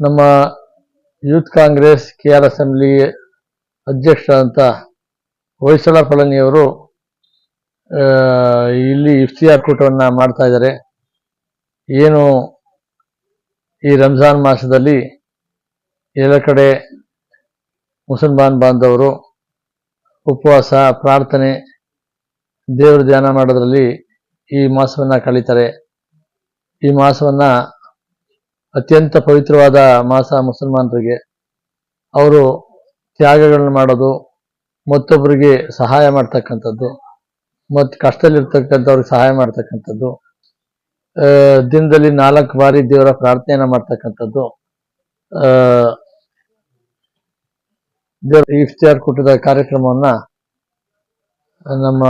ನಮ್ಮ youth congress, K R assembly ಅಧ್ಯಕ್ಷರಾದಂಥ ಹೊಯ್ಸಳ ಪಳನಿಯವರು ಇಲ್ಲಿ ಇಫ್ತಿಯಾರ್ ಕೂಟವನ್ನು ಮಾಡ್ತಾ ಇದ್ದಾರೆ. ಏನು ಈ ರಂಜಾನ್ ಮಾಸದಲ್ಲಿ ಎಲ್ಲ ಕಡೆ ಮುಸಲ್ಮಾನ್ ಬಾಂಧವರು ಉಪವಾಸ, ಪ್ರಾರ್ಥನೆ, ದೇವರ ಧ್ಯಾನ ಮಾಡೋದ್ರಲ್ಲಿ ಈ ಮಾಸವನ್ನು ಕಳೀತಾರೆ. ಈ ಮಾಸವನ್ನ ಅತ್ಯಂತ ಪವಿತ್ರವಾದ ಮಾಸ ಮುಸಲ್ಮಾನರಿಗೆ ಅವರು ತ್ಯಾಗಗಳನ್ನು ಮಾಡೋದು, ಮತ್ತೊಬ್ಬರಿಗೆ ಸಹಾಯ ಮಾಡ್ತಕ್ಕಂಥದ್ದು ಮತ್ತು ಕಷ್ಟದಲ್ಲಿರ್ತಕ್ಕಂಥವ್ರಿಗೆ ಸಹಾಯ ಮಾಡ್ತಕ್ಕಂಥದ್ದು ದಿನದಲ್ಲಿ ನಾಲ್ಕು ಬಾರಿ ದೇವರ ಪ್ರಾರ್ಥನೆಯನ್ನು ಮಾಡ್ತಕ್ಕಂಥದ್ದು ಇಫ್ತಿಯಾರ್ ಕೂಟದ ಕಾರ್ಯಕ್ರಮವನ್ನ ನಮ್ಮ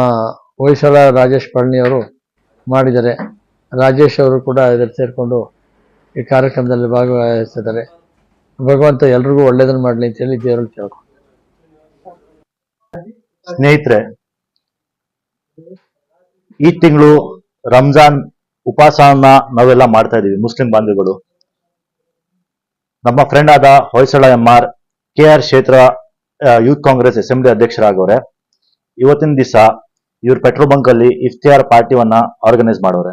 ಹೊಯ್ಸಳ ರಾಜೇಶ್ ಪಳನಿಯವರು ಮಾಡಿದ್ದಾರೆ. ರಾಜೇಶ್ ಅವರು ಕೂಡ ಇದರಲ್ಲಿ ಸೇರಿಕೊಂಡು ಈ ಕಾರ್ಯಕ್ರಮದಲ್ಲಿ ಭಾಗವಹಿಸಿದರೆ ಭಗವಂತ ಎಲ್ರಿಗೂ ಒಳ್ಳೇದನ್ನ ಮಾಡಲಿ ಅಂತ ಹೇಳಿ ದೇವರಲ್ಲಿ ಕೇಳ್ಕೊಂಡು ಸ್ನೇಹಿತರೆ, ಈ ತಿಂಗಳು ರಂಜಾನ್ ಉಪವಾಸವನ್ನ ನಾವೆಲ್ಲ ಮಾಡ್ತಾ ಇದೀವಿ ಮುಸ್ಲಿಂ ಬಾಂಧವಗಳು ನಮ್ಮ ಫ್ರೆಂಡ್ ಆದ Hoysala M R K R ಕ್ಷೇತ್ರ ಯೂತ್ ಕಾಂಗ್ರೆಸ್ ಅಸೆಂಬ್ಲಿ ಅಧ್ಯಕ್ಷರಾಗವ್ರೆ ಇವತ್ತಿನ ದಿವಸ ಇವ್ರ ಪೆಟ್ರೋಲ್ ಬಂಕ್ ಅಲ್ಲಿ ಇಫ್ತಿಯಾರ್ ಪಾರ್ಟಿವನ್ನ ಆರ್ಗನೈಸ್ ಮಾಡೋರೆ.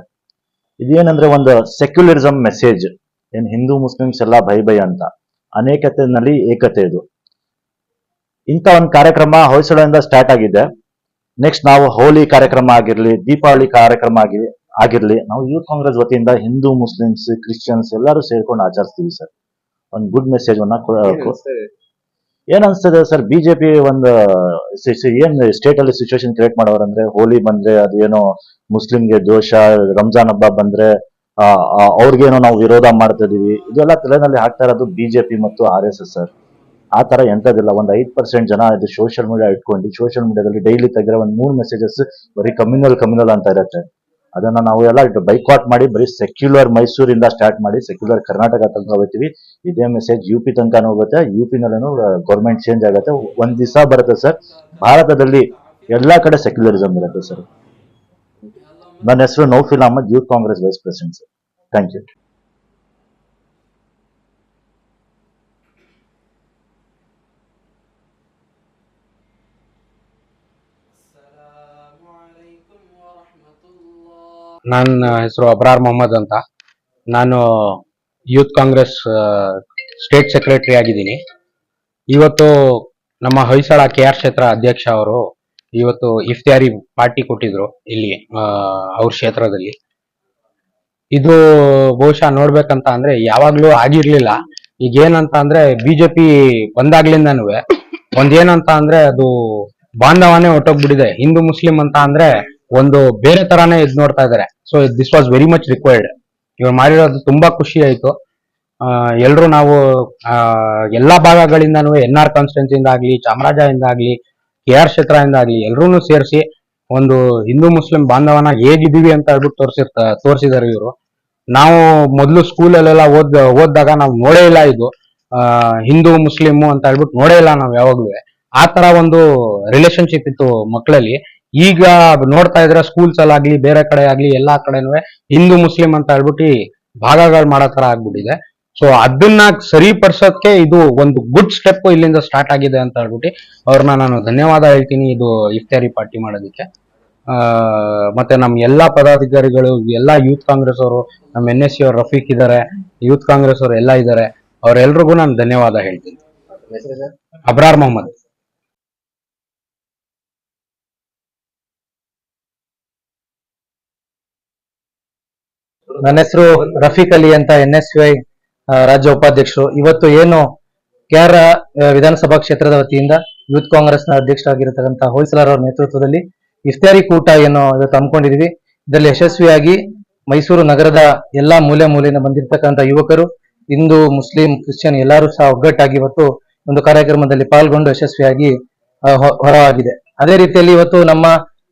ಇದೇನಂದ್ರೆ ಒಂದು ಸೆಕ್ಯುಲರಿಸಂ ಮೆಸೇಜ್ ಏನ್ ಹಿಂದೂ ಮುಸ್ಲಿಮ್ಸ್ ಎಲ್ಲ ಭೈ ಭಯ ಅಂತ. ಅನೇಕತೆನಲ್ಲಿ ಏಕತೆ ಇದು. ಇಂಥ ಒಂದು ಕಾರ್ಯಕ್ರಮ ಹೊಯ್ಸಳದಿಂದ ಸ್ಟಾರ್ಟ್ ಆಗಿದೆ. ನೆಕ್ಸ್ಟ್ ನಾವು ಹೋಲಿ ಕಾರ್ಯಕ್ರಮ ಆಗಿರ್ಲಿ, ದೀಪಾವಳಿ ಕಾರ್ಯಕ್ರಮ ಆಗಿ, ಆಗಿರ್ಲಿ, ನಾವು ಯೂತ್ ಕಾಂಗ್ರೆಸ್ ವತಿಯಿಂದ ಹಿಂದೂ ಮುಸ್ಲಿಮ್ಸ್, ಕ್ರಿಶ್ಚಿಯನ್ಸ್ ಎಲ್ಲರೂ ಸೇರ್ಕೊಂಡು ಆಚರಿಸ್ತೀವಿ ಸರ್. ಒಂದು ಗುಡ್ ಮೆಸೇಜ್ ಅನ್ನ ಏನ್ ಅನ್ಸ್ತದೆ ಸರ್? ಬಿಜೆಪಿ ಒಂದು ಏನ್ ಸ್ಟೇಟ್ ಅಲ್ಲಿ ಸಿಚುವೇಶನ್ ಕ್ರಿಯೇಟ್ ಮಾಡೋರಂದ್ರೆ ಹೋಲಿ ಬಂದ್ರೆ ಅದೇನೋ ಮುಸ್ಲಿಂಗೆ ದೋಷ, ರಂಜಾನ್ ಹಬ್ಬ ಬಂದ್ರೆ ಅವ್ರಿಗೇನೋ ನಾವು ವಿರೋಧ ಮಾಡ್ತಾ ಇದೀವಿ. ಇದೆಲ್ಲ ತಲೆನಲ್ಲಿ ಹಾಕ್ತಾ ಇರೋದು ಬಿಜೆಪಿ ಮತ್ತು ಆರ್ ಎಸ್ ಎಸ್ ಸರ್. ಆ ತರ ಎಂತದಿಲ್ಲ ಒಂದ್ ಐದ್ ಪರ್ಸೆಂಟ್ ಜನ ಇದು ಸೋಷಿಯಲ್ ಮೀಡಿಯಾ ಇಟ್ಕೊಂಡು ಸೋಷಿಯಲ್ ಮೀಡಿಯಾದಲ್ಲಿ ಡೈಲಿ ತೆಗೆದ್ರೆ ಒಂದ್ ಮೂರ್ ಮೆಸೇಜಸ್ ಬರೀ ಕಮ್ಯುನಲ್ ಕಮ್ಯುನಲ್ ಅಂತ ಇರುತ್ತೆ. ಅದನ್ನ ನಾವು ಎಲ್ಲ ಬೈಕಾಟ್ ಮಾಡಿ ಬರೀ ಸೆಕ್ಯುಲರ್ ಮೈಸೂರಿಂದ ಸ್ಟಾರ್ಟ್ ಮಾಡಿ ಸೆಕ್ಯುಲರ್ ಕರ್ನಾಟಕ ತನಕ ಹೋಗ್ತೀವಿ. ಇದೇ ಮೆಸೇಜ್ ಯು ಪಿ ತನಕ ಹೋಗುತ್ತೆ. ಯು ಪಿನಲ್ಲೂ ಗೌರ್ಮೆಂಟ್ ಚೇಂಜ್ ಆಗುತ್ತೆ. ಒಂದ್ ದಿವಸ ಬರುತ್ತೆ ಸರ್ ಭಾರತದಲ್ಲಿ ಎಲ್ಲಾ ಕಡೆ ಸೆಕ್ಯುಲರಿಸಮ್ ಇರುತ್ತೆ ಸರ್ ನನ್ನ ಹೆಸರು Noufil Ahmed youth congress vice president sir thank you ನನ್ನ ಹೆಸರು ಅಬ್ರಾರ್ ಮೊಹಮ್ಮದ್ ಅಂತ. ನಾನು ಯೂತ್ ಕಾಂಗ್ರೆಸ್ ಸ್ಟೇಟ್ ಸೆಕ್ರೆಟರಿ ಆಗಿದ್ದೀನಿ. ಇವತ್ತು ನಮ್ಮ ಹೊಯ್ಸಳ ಕೆ ಆರ್ ಕ್ಷೇತ್ರ ಅಧ್ಯಕ್ಷ ಅವರು ಇವತ್ತು ಇಫ್ತಿಯಾರಿ ಪಾರ್ಟಿ ಕೊಟ್ಟಿದ್ರು ಇಲ್ಲಿ ಅವ್ರ ಕ್ಷೇತ್ರದಲ್ಲಿ. ಇದು ಬಹುಶಃ ನೋಡ್ಬೇಕಂತ ಅಂದ್ರೆ ಯಾವಾಗ್ಲೂ ಆಗಿರ್ಲಿಲ್ಲ. ಈಗ ಏನಂತ ಅಂದ್ರೆ ಬಿಜೆಪಿ ಬಂದಾಗ್ಲಿಂದನೂ ಒಂದೇನಂತ ಅಂದ್ರೆ ಅದು ಬಾಂಧವನೇ ಹೊಟ್ಟೋಗ್ಬಿಟ್ಟಿದೆ ಹಿಂದೂ ಮುಸ್ಲಿಂ ಅಂತ ಅಂದ್ರೆ ಒಂದು ಬೇರೆ ತರಾನೇ ಇದ್ ನೋಡ್ತಾ ಇದಾರೆ. So this was very much required ಇವ್ರು ಮಾಡಿರೋದು ತುಂಬಾ ಖುಷಿ ಆಯ್ತು. ಎಲ್ಲರೂ ನಾವು ಎಲ್ಲಾ ಭಾಗಗಳಿಂದನೂ ಎನ್ ಆರ್ ಕಾನ್ಸ್ಟಿಟ್ಯೂನ್ಸಿಯಿಂದ ಆಗ್ಲಿ ಚಾಮರಾಜದಿಂದ ಆಗ್ಲಿ ಕೆ ಆರ್ ಕ್ಷೇತ್ರದಿಂದ ಆಗ್ಲಿ ಎಲ್ರೂ ಸೇರಿಸಿ ಒಂದು ಹಿಂದೂ ಮುಸ್ಲಿಂ ಬಾಂಧವನ ಹೇಗಿದೀವಿ ಅಂತ ಹೇಳ್ಬಿಟ್ಟು ತೋರಿಸಿರ್ತ, ತೋರಿಸಿದಾರೆ ಇವರು. ನಾವು ಮೊದಲು ಸ್ಕೂಲಲ್ಲೆಲ್ಲ ಓದ್, ಓದಿದಾಗ ನಾವು ನೋಡೇ ಇಲ್ಲ ಇದು. ಹಿಂದೂ ಮುಸ್ಲಿಮು ಅಂತ ಹೇಳ್ಬಿಟ್ಟು ನೋಡೇ ಇಲ್ಲ ನಾವು ಯಾವಾಗ್ಲೂ. ಆ ತರ ಒಂದು ರಿಲೇಶನ್ಶಿಪ್ ಇತ್ತು ಮಕ್ಕಳಲ್ಲಿ ಈಗ ನೋಡ್ತಾ ಇದ್ರೆ ಸ್ಕೂಲ್ಸ್ ಅಲ್ಲಾಗ್ಲಿ ಬೇರೆ ಕಡೆ ಆಗ್ಲಿ ಎಲ್ಲಾ ಕಡೆನೂ ಹಿಂದೂ ಮುಸ್ಲಿಂ ಅಂತ ಹೇಳ್ಬಿಟ್ಟು ಭಾಗಗಳು ಮಾಡೋ ತರ ಆಗ್ಬಿಟ್ಟಿದೆ. ಸೊ ಅದನ್ನ ಸರಿಪಡಿಸೋದಕ್ಕೆ ಇದು ಒಂದು ಗುಡ್ ಸ್ಟೆಪ್ ಇಲ್ಲಿಂದ ಸ್ಟಾರ್ಟ್ ಆಗಿದೆ ಅಂತ ಹೇಳ್ಬಿಟ್ಟು ಅವ್ರನ್ನ ನಾನು ಧನ್ಯವಾದ ಹೇಳ್ತೀನಿ ಇದು ಇಫ್ತಾರಿ ಪಾರ್ಟಿ ಮಾಡೋದಕ್ಕೆ. ಆ, ಮತ್ತೆ ನಮ್ ಎಲ್ಲಾ ಪದಾಧಿಕಾರಿಗಳು ಎಲ್ಲಾ ಯೂತ್ ಕಾಂಗ್ರೆಸ್ ಅವರು ನಮ್ಮ ಎನ್ ಎಸ್ ಸಿ ಅವ್ರು ರಫೀಕ್ ಇದ್ದಾರೆ ಯೂತ್ ಕಾಂಗ್ರೆಸ್ ಅವರು ಎಲ್ಲಾ ಇದ್ದಾರೆ ಅವ್ರೆಲ್ರಿಗೂ ನಾನು ಧನ್ಯವಾದ ಹೇಳ್ತೀನಿ. ಅಬ್ರಾರ್ ಮೊಹಮ್ಮದ್. ನನ್ನ ಹೆಸರು ರಫೀಕ್ ಅಲಿ ಅಂತ ಎನ್ ಎಸ್ ವೈ ರಾಜ್ಯ ಉಪಾಧ್ಯಕ್ಷರು. ಇವತ್ತು ಏನು ಕೆ ಆರ್ ವಿಧಾನಸಭಾ ಕ್ಷೇತ್ರದ ವತಿಯಿಂದ ಯೂತ್ ಕಾಂಗ್ರೆಸ್ನ ಅಧ್ಯಕ್ಷರಾಗಿರತಕ್ಕಂಥ ಹೋಯ್ಸಲಾರ್ ಅವರ ನೇತೃತ್ವದಲ್ಲಿ ಇಫ್ತಾರಿ ಕೂಟ ಏನು ಇವತ್ತು ಹಮ್ಮಿಕೊಂಡಿದೀವಿ ಇದರಲ್ಲಿ ಯಶಸ್ವಿಯಾಗಿ ಮೈಸೂರು ನಗರದ ಎಲ್ಲಾ ಮೂಲೆ ಮೂಲೆಯಿಂದ ಬಂದಿರತಕ್ಕಂಥ ಯುವಕರು, ಹಿಂದೂ, ಮುಸ್ಲಿಂ, ಕ್ರಿಶ್ಚಿಯನ್ ಎಲ್ಲರೂ ಸಹ ಒಗ್ಗಟ್ಟಾಗಿ ಇವತ್ತು ಒಂದು ಕಾರ್ಯಕ್ರಮದಲ್ಲಿ ಪಾಲ್ಗೊಂಡು ಯಶಸ್ವಿಯಾಗಿ ಹೊರವಾಗಿದೆ. ಅದೇ ರೀತಿಯಲ್ಲಿ ಇವತ್ತು ನಮ್ಮ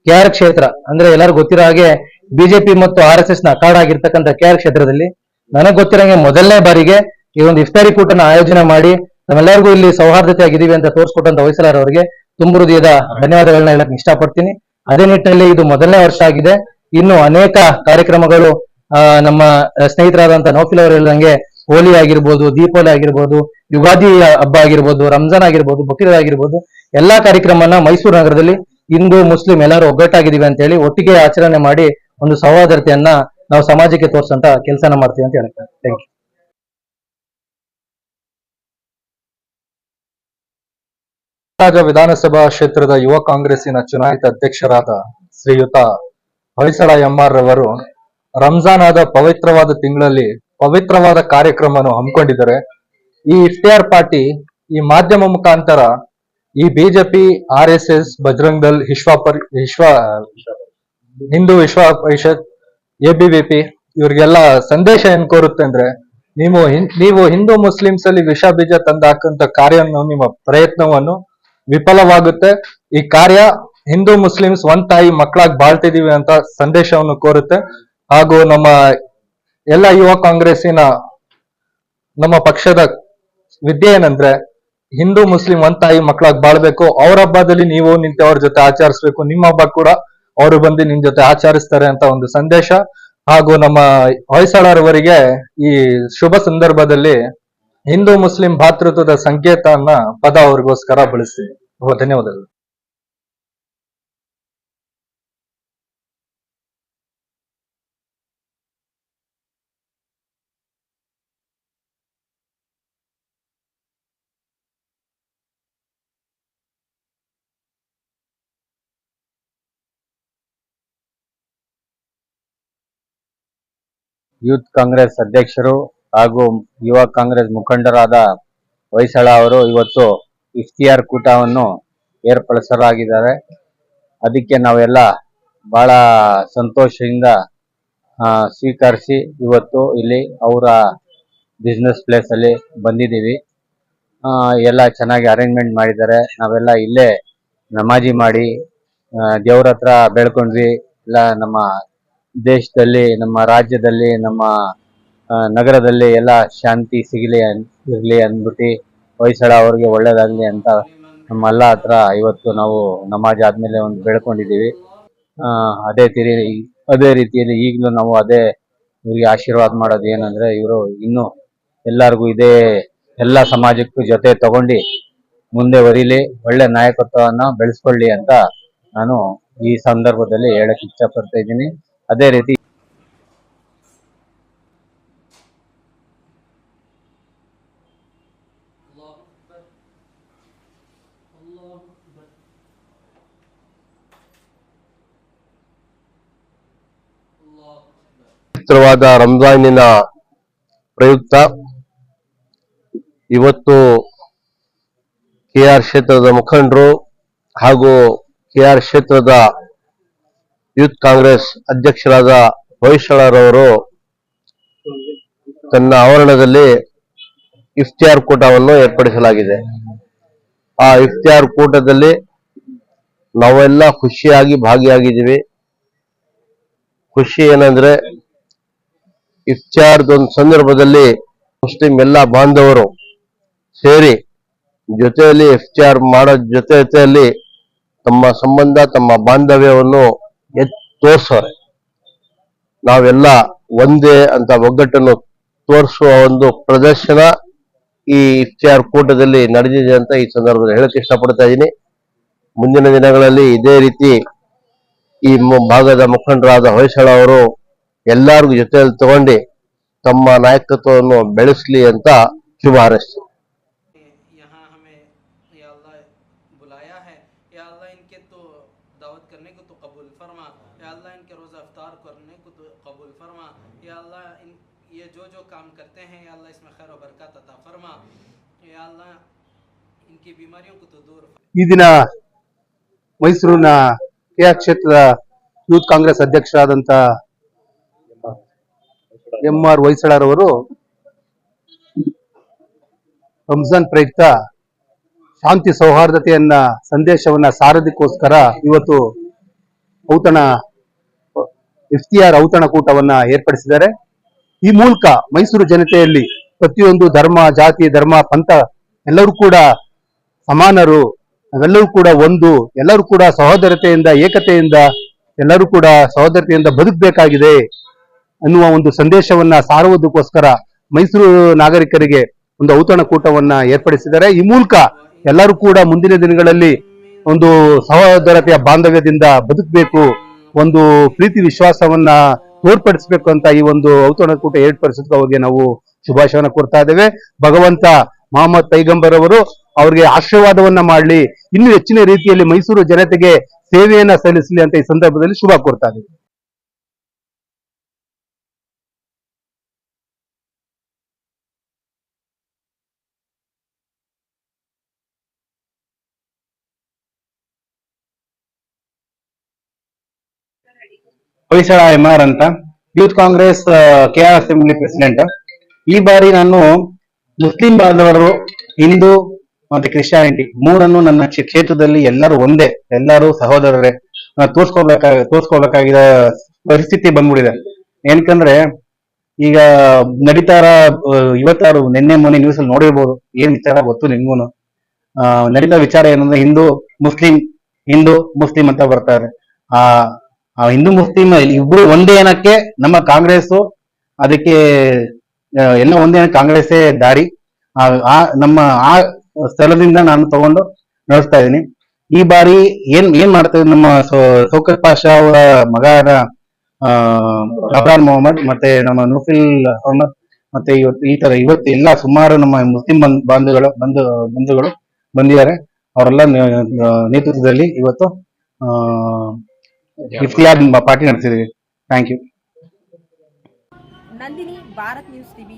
ಕೆ ಆರ್ ಕ್ಷೇತ್ರ, ಅಂದ್ರೆ ಎಲ್ಲರೂ ಗೊತ್ತಿರೋ ಹಾಗೆ ಬಿಜೆಪಿ ಮತ್ತು ಆರ್ ಎಸ್ ಎಸ್ನ ಅಖಾಡ ಆಗಿರ್ತಕ್ಕಂಥ ಕೆ ಆರ್ ಕ್ಷೇತ್ರದಲ್ಲಿ ನನಗ್ ಗೊತ್ತಿರಂಗೆ ಮೊದಲನೇ ಬಾರಿಗೆ ಈ ಒಂದು ಇಫ್ತಾರಿ ಕೂಟನ ಆಯೋಜನೆ ಮಾಡಿ ನಮ್ಮೆಲ್ಲರಿಗೂ ಇಲ್ಲಿ ಸೌಹಾರ್ದತೆ ಆಗಿದೀವಿ ಅಂತ ತೋರಿಸ್ಕೊಟ್ಟಂತ ಹೊಯ್ಸಲರ್ ಅವರಿಗೆ ತುಂಬು ಹೃದಯದ ಧನ್ಯವಾದಗಳನ್ನ ಹೇಳಕ್ ಇಷ್ಟಪಡ್ತೀನಿ. ಅದೇ ನಿಟ್ಟಿನಲ್ಲಿ ಇದು ಮೊದಲನೇ ವರ್ಷ ಆಗಿದೆ. ಇನ್ನು ಅನೇಕ ಕಾರ್ಯಕ್ರಮಗಳು ನಮ್ಮ ಸ್ನೇಹಿತರಾದಂತ ನೌಫಿಲ್ ಅವರು ಹೇಳಿದಂಗೆ ಹೋಲಿ ಆಗಿರ್ಬೋದು, ದೀಪಾವಳಿ ಆಗಿರ್ಬೋದು, ಯುಗಾದಿ ಹಬ್ಬ ಆಗಿರ್ಬೋದು, ರಂಜಾನ್ ಆಗಿರ್ಬೋದು, ಬಕ್ರೀದ್ ಆಗಿರ್ಬೋದು, ಎಲ್ಲಾ ಕಾರ್ಯಕ್ರಮನ ಮೈಸೂರು ನಗರದಲ್ಲಿ ಹಿಂದೂ, ಮುಸ್ಲಿಂ ಎಲ್ಲರೂ ಒಗ್ಗಟ್ಟಾಗಿದ್ದೀವಿ ಅಂತ ಹೇಳಿ ಒಟ್ಟಿಗೆ ಆಚರಣೆ ಮಾಡಿ ಒಂದು ಸಹೋದರತೆಯನ್ನ ನಾವು ಸಮಾಜಕ್ಕೆ ತೋರಿಸಂತ ಕೆಲಸನ ಮಾಡ್ತೀವಿ ಅಂತ ಹೇಳ್ತಾರೆ ಥ್ಯಾಂಕ್ ಯು ರಾಜ ವಿಧಾನಸಭಾ ಕ್ಷೇತ್ರದ ಯುವ ಕಾಂಗ್ರೆಸ್ಸಿನ ಚುನಾಯಿತ ಅಧ್ಯಕ್ಷರಾದ ಶ್ರೀಯುತ ಹೊಯ್ಸಳ ಎಂಆರ್ ರವರು ರಂಜಾನ್ ಆದ ಪವಿತ್ರವಾದ ತಿಂಗಳಲ್ಲಿ ಪವಿತ್ರವಾದ ಕಾರ್ಯಕ್ರಮವನ್ನು ಹಮ್ಮಿಕೊಂಡಿದ್ದಾರೆ. ಈ ಇಫ್ತಿಯಾರ್ ಪಾರ್ಟಿ ಈ ಮಾಧ್ಯಮ ಮುಖಾಂತರ ಈ BJP, R S S, Bajrang Dal Vishwa Vishwa Hindu Vishwa ಪರಿಷತ್ ಎಬಿವಿಪಿ ಇವ್ರಿಗೆಲ್ಲ ಸಂದೇಶ ಏನ್ ಕೋರುತ್ತೆ ಅಂದ್ರೆ, ನೀವು ನೀವು ಹಿಂದೂ ಮುಸ್ಲಿಮ್ಸ್ ಅಲ್ಲಿ ವಿಷ ಬೀಜ ತಂದಾಕಂತ ಕಾರ್ಯವನ್ನು, ನಿಮ್ಮ ಪ್ರಯತ್ನವನ್ನು ವಿಫಲವಾಗುತ್ತೆ. ಈ ಕಾರ್ಯ ಹಿಂದೂ ಮುಸ್ಲಿಮ್ಸ್ ಒಂದ್ ತಾಯಿ ಮಕ್ಕಳಾಗಿ ಬಾಳ್ತಿದೀವಿ ಅಂತ ಸಂದೇಶವನ್ನು ಕೋರುತ್ತೆ. ಹಾಗೂ ನಮ್ಮ ಎಲ್ಲ ಯುವ ಕಾಂಗ್ರೆಸ್ಸಿನ ನಮ್ಮ ಪಕ್ಷದ ವಿದ್ಯೆ ಏನಂದ್ರೆ, ಹಿಂದೂ ಮುಸ್ಲಿಂ ಒಂದ್ ತಾಯಿ ಮಕ್ಕಳಾಗಿ ಬಾಳ್ಬೇಕು, ಅವ್ರ ಹಬ್ಬದಲ್ಲಿ ನೀವು ನಿಂತೆ ಅವ್ರ ಜೊತೆ ಆಚರಿಸ್ಬೇಕು, ನಿಮ್ಮ ಹಬ್ಬ ಕೂಡ ಅವರು ಬಂದು ನಿನ್ ಜೊತೆ ಆಚರಿಸ್ತಾರೆ ಅಂತ ಒಂದು ಸಂದೇಶ. ಹಾಗೂ ನಮ್ಮ ಹೊಯ್ಸಳರವರಿಗೆ ಈ ಶುಭ ಸಂದರ್ಭದಲ್ಲಿ ಹಿಂದೂ ಮುಸ್ಲಿಂ ಭಾತೃತ್ವದ ಸಂಕೇತವನ್ನ ಪದ ಅವ್ರಿಗೋಸ್ಕರ ಬಳಸ್ತೀನಿ ಧನ್ಯವಾದಗಳು. ಯೂತ್ ಕಾಂಗ್ರೆಸ್ ಅಧ್ಯಕ್ಷರು ಹಾಗೂ ಯುವ ಕಾಂಗ್ರೆಸ್ ಮುಖಂಡರಾದ ಹೊಯ್ಸಳ ಅವರು ಇವತ್ತು ಇಫ್ತಿಯಾರ್ ಕೂಟವನ್ನು ಏರ್ಪಡಿಸಲಾಗಿದ್ದಾರೆ. ಅದಕ್ಕೆ ನಾವೆಲ್ಲ ಬಹಳ ಸಂತೋಷದಿಂದ ಸ್ವೀಕರಿಸಿ ಇವತ್ತು ಇಲ್ಲಿ ಅವರ ಬಿಸ್ನೆಸ್ ಪ್ಲೇಸ್ ಅಲ್ಲಿ ಬಂದಿದ್ದೀವಿ. ಎಲ್ಲ ಚೆನ್ನಾಗಿ ಅರೇಂಜ್ಮೆಂಟ್ ಮಾಡಿದ್ದಾರೆ. ನಾವೆಲ್ಲ ಇಲ್ಲೇ ನಮಾಜಿ ಮಾಡಿ ದೇವ್ರ ಹತ್ರ ಬೆಳ್ಕೊಂಡ್ವಿ ಎಲ್ಲ ನಮ್ಮ ದೇಶದಲ್ಲಿ ನಮ್ಮ ರಾಜ್ಯದಲ್ಲಿ ನಮ್ಮ ನಗರದಲ್ಲಿ ಎಲ್ಲ ಶಾಂತಿ ಸಿಗಲಿ ಇರಲಿ ಅಂದ್ಬಿಟ್ಟು ಹೊಯ್ಸಳ ಅವ್ರಿಗೆ ಒಳ್ಳೇದಾಗಲಿ ಅಂತ ನಮ್ಮ ಅಲ್ಲ ಹತ್ರ ಇವತ್ತು ನಾವು ನಮಾಜ್ ಆದ್ಮೇಲೆ ಒಂದು ಬೇಡ್ಕೊಂಡಿದ್ದೀವಿ. ಆ, ಅದೇ ತಿರಿ ಅದೇ ರೀತಿಯಲ್ಲಿ ಈಗಲೂ ನಾವು ಅದೇ ಇವ್ರಿಗೆ ಆಶೀರ್ವಾದ ಮಾಡೋದು ಏನಂದ್ರೆ ಇವರು ಇನ್ನೂ ಎಲ್ಲರಿಗೂ ಇದೇ ಎಲ್ಲ ಸಮಾಜಕ್ಕೂ ಜೊತೆ ತಗೊಂಡು ಮುಂದೆ ಬರೀಲಿ ಒಳ್ಳೆ ನಾಯಕತ್ವವನ್ನು ಬೆಳೆಸ್ಕೊಳ್ಳಿ ಅಂತ ನಾನು ಈ ಸಂದರ್ಭದಲ್ಲಿ ಹೇಳಕ್ ಇಷ್ಟಪಡ್ತಾ ಇದ್ದೀನಿ. ಅದೇ ರೀತಿ ಪವಿತ್ರವಾದ ರಂಜಾನಿನ ಪ್ರಯುಕ್ತ ಇವತ್ತು ಕೆಆರ್ ಕ್ಷೇತ್ರದ ಮುಖಂಡರು ಹಾಗೂ ಕೆಆರ್ ಕ್ಷೇತ್ರದ ಯೂತ್ ಕಾಂಗ್ರೆಸ್ ಅಧ್ಯಕ್ಷರಾದ ಹೊಯ್ಸಳರವರು ತನ್ನ ಆವರಣದಲ್ಲಿ ಇಫ್ತಿಯಾರ್ ಕೂಟವನ್ನು ಏರ್ಪಡಿಸಲಾಗಿದೆ. ಆ ಇಫ್ತಿಯಾರ್ ಕೂಟದಲ್ಲಿ ನಾವೆಲ್ಲ ಖುಷಿಯಾಗಿ ಭಾಗಿಯಾಗಿದ್ದೀವಿ. ಖುಷಿ ಏನಂದ್ರೆ ಇಫ್ತಿಯಾರ್ದೊಂದು ಸಂದರ್ಭದಲ್ಲಿ ಮುಸ್ಲಿಂ ಎಲ್ಲ ಬಾಂಧವರು ಸೇರಿ ಜೊತೆಯಲ್ಲಿ ಇಫ್ತಿಯಾರ್ ಮಾಡೋ ಜೊತೆ ಜೊತೆಯಲ್ಲಿ ತಮ್ಮ ಸಂಬಂಧ, ತಮ್ಮ ಬಾಂಧವ್ಯವನ್ನು ಎತ್ ತೋರ್ಸೋರೆ ನಾವೆಲ್ಲ ಒಂದೇ ಅಂತ ಒಗ್ಗಟ್ಟನ್ನು ತೋರಿಸುವ ಒಂದು ಪ್ರದರ್ಶನ ಈ ಇಫ್ತಿಯಾರ್ ಕೂಟದಲ್ಲಿ ನಡೆದಿದೆ ಅಂತ ಈ ಸಂದರ್ಭದಲ್ಲಿ ಹೇಳಕ್ ಇಷ್ಟಪಡ್ತಾ ಇದ್ದೀನಿ. ಮುಂದಿನ ದಿನಗಳಲ್ಲಿ ಇದೇ ರೀತಿ ಈ ಭಾಗದ ಮುಖಂಡರಾದ ಹೊಯ್ಸಳ ಅವರು ಎಲ್ಲರಿಗೂ ಜೊತೆಯಲ್ಲಿ ತಗೊಂಡು ತಮ್ಮ ನಾಯಕತ್ವವನ್ನು ಬೆಳೆಸಲಿ ಅಂತ ಶುಭ ಹಾರೈಸ್ತೀನಿ. कबूल फरमा या अल्लाह इन ये जो जो काम करते हैं या अल्लाह इसमें खैर बरकत अता फरमा या अल्लाह इनकी बीमारियों को तो दूर ಈ ದಿನ ಮೈಸೂರಿನ ಕೆಆ ಕ್ಷೇತ್ರದ ಯೂತ್ ಕಾಂಗ್ರೆಸ್ ಅಧ್ಯಕ್ಷರಾದಂತ ಎಂ ಆರ್ ಹೊಯ್ಸಳರವರು ರಂಜಾನ್ ಪ್ರಯುಕ್ತ ಶಾಂತಿ ಸೌಹಾರ್ದತೆಯನ್ನ ಸಂದೇಶವನ್ನ ಸಾರೋದಕ್ಕೋಸ್ಕರ ಇವತ್ತು ಔತಣ ಇಫ್ತಿಯಾರ್ ಔತಣ ಕೂಟವನ್ನ ಏರ್ಪಡಿಸಿದ್ದಾರೆ. ಈ ಮೂಲಕ ಮೈಸೂರು ಜನತೆಯಲ್ಲಿ ಪ್ರತಿಯೊಂದು ಧರ್ಮ, ಜಾತಿ, ಧರ್ಮ, ಪಂಥ ಎಲ್ಲರೂ ಕೂಡ ಸಮಾನರು, ನಾವೆಲ್ಲರೂ ಕೂಡ ಒಂದು, ಎಲ್ಲರೂ ಕೂಡ ಸಹೋದರತೆಯಿಂದ, ಏಕತೆಯಿಂದ, ಎಲ್ಲರೂ ಕೂಡ ಸಹೋದರತೆಯಿಂದ ಬದುಕಬೇಕಾಗಿದೆ ಅನ್ನುವ ಒಂದು ಸಂದೇಶವನ್ನ ಸಾರುವುದಕ್ಕೋಸ್ಕರ ಮೈಸೂರು ನಾಗರಿಕರಿಗೆ ಒಂದು ಔತಣಕೂಟವನ್ನ ಏರ್ಪಡಿಸಿದ್ದಾರೆ. ಈ ಮೂಲಕ ಎಲ್ಲರೂ ಕೂಡ ಮುಂದಿನ ದಿನಗಳಲ್ಲಿ ಒಂದು ಸಹೋದರತೆಯ ಬಾಂಧವ್ಯದಿಂದ ಬದುಕಬೇಕು ಒಂದು ಪ್ರೀತಿ ವಿಶ್ವಾಸವನ್ನ ತೋರ್ಪಡಿಸಬೇಕು ಅಂತ ಈ ಒಂದು ಔತಣಕೂಟ ಏರ್ಪಡಿಸೋದಕ್ಕೆ ಅವ್ರಿಗೆ ನಾವು ಶುಭಾಶಯವನ್ನು ಕೊಡ್ತಾ ಇದ್ದೇವೆ. ಭಗವಂತ ಮೊಹಮ್ಮದ್ ಪೈಗಂಬರ್ ಅವರು ಅವ್ರಿಗೆ ಆಶೀರ್ವಾದವನ್ನ ಮಾಡಲಿ, ಇನ್ನೂ ಹೆಚ್ಚಿನ ರೀತಿಯಲ್ಲಿ ಮೈಸೂರು ಜನತೆಗೆ ಸೇವೆಯನ್ನ ಸಲ್ಲಿಸಲಿ ಅಂತ ಈ ಸಂದರ್ಭದಲ್ಲಿ ಶುಭ ಕೊಡ್ತಾ ಇದ್ದೇವೆ. ಹೊಯ್ಸಳ ಎಂ ಆರ್ ಅಂತ. Youth congress K R assembly president. ಈ ಬಾರಿ ನಾನು ಮುಸ್ಲಿಂ ಬಾಂಧವರು ಹಿಂದೂ ಮತ್ತೆ ಕ್ರಿಶ್ಚಿಯಾನಿಟಿ ಮೂರನ್ನು ನನ್ನ ಕ್ಷೇತ್ರದಲ್ಲಿ ಎಲ್ಲರೂ ಒಂದೇ ಎಲ್ಲರೂ ಸಹೋದರರೇ ಆ, ತೋರ್ಸ್ಕೊಬೇಕಾಗ ತೋರ್ಸ್ಕೊಬೇಕಾಗಿರೋ ಪರಿಸ್ಥಿತಿ ಬಂದ್ಬಿಡಿದೆ ಏನಕ್ಕಂದ್ರೆ ಈಗ ನಡೀತಾರ ಇವತ್ತಾರು ನಿನ್ನೆ ಮೊನ್ನೆ ನ್ಯೂಸ್ ಅಲ್ಲಿ ನೋಡಿರ್ಬೋದು ಏನ್ ವಿಚಾರ ಗೊತ್ತು ನಿಮ್ಗೂನು. ಆ ನಡೀತಾ ವಿಚಾರ ಏನಂದ್ರೆ ಹಿಂದೂ ಮುಸ್ಲಿಂ ಹಿಂದೂ ಮುಸ್ಲಿಂ ಅಂತ ಬರ್ತಾರೆ. ಆ ಆ ಹಿಂದೂ ಮುಸ್ಲಿಂ ಇಬ್ರು ಒಂದೇ ಏನಕ್ಕೆ ನಮ್ಮ ಕಾಂಗ್ರೆಸ್ ಅದಕ್ಕೆ ಎಲ್ಲ ಒಂದೇ ಕಾಂಗ್ರೆಸ್ಸೇ ದಾರಿ. ಆ, ಆ- ನಮ್ಮ, ಆ ಸ್ಥಳದಿಂದ ನಾನು ತಗೊಂಡು ನಡೆಸ್ತಾ ಇದ್ದೀನಿ. ಈ ಬಾರಿ ಏನ್ ಏನ್ ಮಾಡ್ತಾ ಇದ್ದೀವಿ ನಮ್ಮ ಸೌಕತ್ ಪಾಷಾ ಅವರ ಮಗನ ಅಬ್ರಾನ್ ಮೊಹಮ್ಮದ್ ಮತ್ತೆ ನಮ್ಮ ನುಫಿಲ್ ಅಹಮದ್ ಮತ್ತೆ ಇವತ್ತು ಈ ತರ ಇವತ್ತು ಎಲ್ಲ ಸುಮಾರು ನಮ್ಮ ಮುಸ್ಲಿಂ ಬಂಧು ಬಾಂಧುಗಳು, ಬಂಧು, ಬಂಧುಗಳು ಬಂದಿದ್ದಾರೆ. ಅವರೆಲ್ಲ ನೇತೃತ್ವದಲ್ಲಿ ಇವತ್ತು ಆ ಇಫ್ತಿಯಾರ್ party ನಡೆಸಿದೀವಿ thank you Nandini Bharat news TV